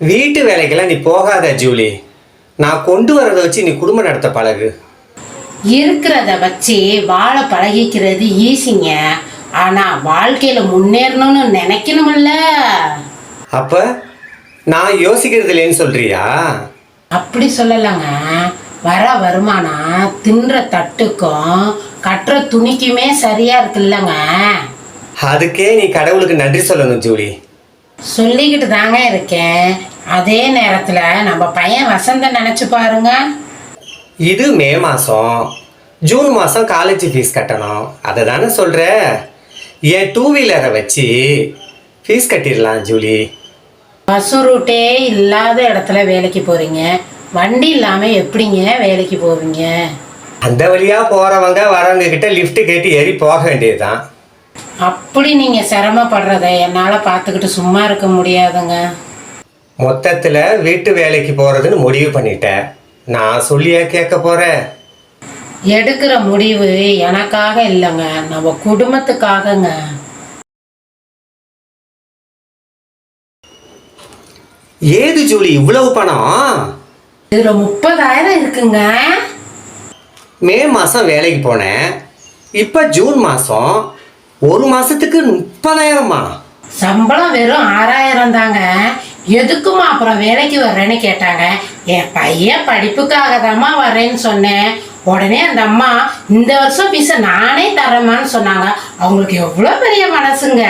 வீட்டு வேலைக்கெல்லாம் நீ போகாத ஜூலி. நான் கொண்டு வரதை வச்சு நீ குடும்பம் நடத்த பழகு. இருக்கிறத வச்சு வாழ பழகிக்கிறது ஈஸிங்க. ஆனா வாழ்க்கையில முன்னேறணும்னு நினைக்கணும்ல அப்ப நான் யோசிக்கிறது இல்லைன்னு சொல்றியா? அப்படி சொல்லலைங்க. வர வருமானம் தின்ற தட்டுக்கும் கட்டுற துணிக்குமே சரியா இருக்குல்லங்க. அதுக்கே நீ கடவுளுக்கு நன்றி சொல்லணும் ஜூலி. சொல்லிக்கிட்டு தாங்க இருக்கேன். அதே நேரத்துல நம்ம பையன் வசந்த நினைச்சு பாருங்க. இது மே மாதம் ஜூன் மாதம் காலேஜ் ஃபீஸ் கட்டணும். அதை தானே சொல்கிற என் டூ வீலரை வச்சு ஃபீஸ் கட்டிடலாம் ஜூலி. பஸ் ரூட்டே இல்லாத இடத்துல வேலைக்கு போறீங்க. வண்டி இல்லாம எப்படிங்க வேலைக்கு போவீங்க? அந்த வழியாக போகிறவங்க வரவங்க கிட்ட லிஃப்ட் கேட்டு ஏறி போக வேண்டியதுதான். அப்படி நீங்க சிரமப்படுறத என்னால பார்த்துக்கிட்டு சும்மா இருக்க முடியாதுங்க. மொத்தத்தில் வீட்டு வேலைக்கு போகிறதுன்னு முடிவு பண்ணிட்டேன் நான் சொல்லியா கேட்க போகிறேன் எடுக்கிற முடிவு எனக்காக இல்லைங்க. நம்ம குடும்பத்துக்காகங்க. ஏது ஜூலி இவ்வளவு பணம்? இதுல முப்பதாயிரம் இருக்குங்க. மே மாதம் வேலைக்கு போனேன். இப்போ ஜூன் மாதம் ஒரு மாதத்துக்கு முப்பதாயிரமா? சம்பளம் வெறும் ஆறாயிரம் தாங்க எதுக்குமா அப்புறம் வேலைக்கு வர்றேன்னு கேட்டாங்க? என் பையன் படிப்புக்காக தாம்மா வரேன்னு சொன்னேன். உடனே அந்த அம்மா இந்த வருஷம் பீஸை நானே தரேம்மான்னு சொன்னாங்க. அவங்களுக்கு எவ்வளோ பெரிய மனசுங்க?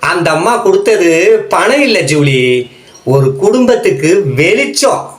அந்த அம்மா கொடுத்தது பணம் இல்லை ஜூலி. ஒரு குடும்பத்துக்கு வெளிச்சம்.